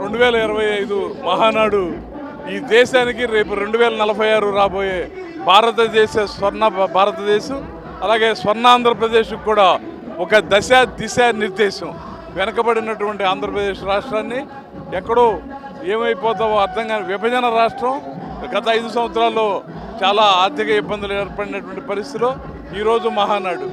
రెండు వేల ఇరవై ఐదు మహానాడు ఈ దేశానికి రేపు రెండు వేల నలభై ఆరు రాబోయే భారతదేశ స్వర్ణ భారతదేశం అలాగే స్వర్ణ ఆంధ్రప్రదేశ్ కూడా ఒక దశ దిశ నిర్దేశం. వెనకబడినటువంటి ఆంధ్రప్రదేశ్ రాష్ట్రాన్ని ఎక్కడో ఏమైపోతావో అర్థం కాని విభజన రాష్ట్రం గత ఐదు సంవత్సరాల్లో చాలా ఆర్థిక ఇబ్బందులు ఏర్పడినటువంటి పరిస్థితిలో ఈరోజు మహానాడు.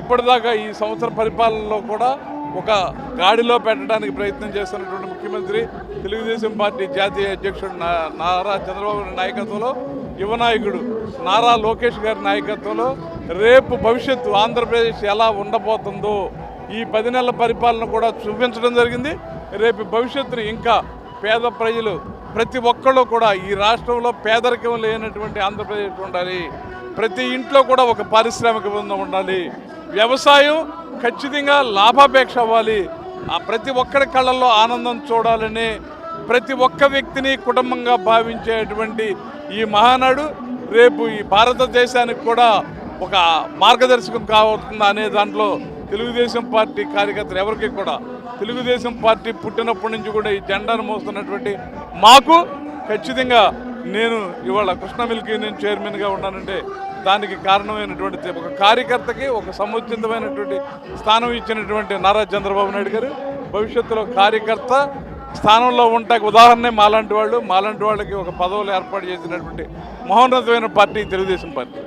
ఇప్పటిదాకా ఈ సంవత్సర పరిపాలనలో కూడా ఒక గాడిలో పెట్టడానికి ప్రయత్నం చేస్తున్నటువంటి ముఖ్యమంత్రి తెలుగుదేశం పార్టీ జాతీయ అధ్యక్షుడు నా- నారా చంద్రబాబు నాయకత్వంలో యువ నాయకుడు నారా లోకేష్ గారి నాయకత్వంలో రేపు భవిష్యత్తు ఆంధ్రప్రదేశ్ ఎలా ఉండబోతుందో ఈ పది నెలల పరిపాలన కూడా చూపించడం జరిగింది. రేపు భవిష్యత్తును ఇంకా పేద ప్రజలు ప్రతి ఒక్కళ్ళు కూడా ఈ రాష్ట్రంలో పేదరికం లేనటువంటి ఆంధ్రప్రదేశ్ ఉండాలి. ప్రతి ఇంట్లో కూడా ఒక పారిశ్రామిక బృందం ఉండాలి. వ్యవసాయం ఖచ్చితంగా లాభాపేక్ష అవ్వాలి. ఆ ప్రతి ఒక్కరి కళ్ళల్లో ఆనందం చూడాలని ప్రతి ఒక్క వ్యక్తిని కుటుంబంగా భావించేటువంటి ఈ మహానాడు రేపు ఈ భారతదేశానికి కూడా ఒక మార్గదర్శకం కావుతుందా అనే దాంట్లో తెలుగుదేశం పార్టీ కార్యకర్తలు ఎవరికి కూడా తెలుగుదేశం పార్టీ పుట్టినప్పటి నుంచి కూడా ఈ జెండాను మోస్తున్నటువంటి మాకు ఖచ్చితంగా నేను ఇవాళ కృష్ణ మిల్క్ యూనియన్ చైర్మన్గా ఉన్నానంటే దానికి కారణమైనటువంటి ఒక కార్యకర్తకి ఒక సముచితమైనటువంటి స్థానం ఇచ్చినటువంటి నారా చంద్రబాబు నాయుడు గారు భవిష్యత్తులో కార్యకర్త స్థానంలో ఉంటాకి ఉదాహరణే మాలాంటి వాళ్ళు. మాలాంటి వాళ్ళకి ఒక పదవులు ఏర్పాటు చేసినటువంటి మహోన్నతమైన పార్టీ తెలుగుదేశం పార్టీ.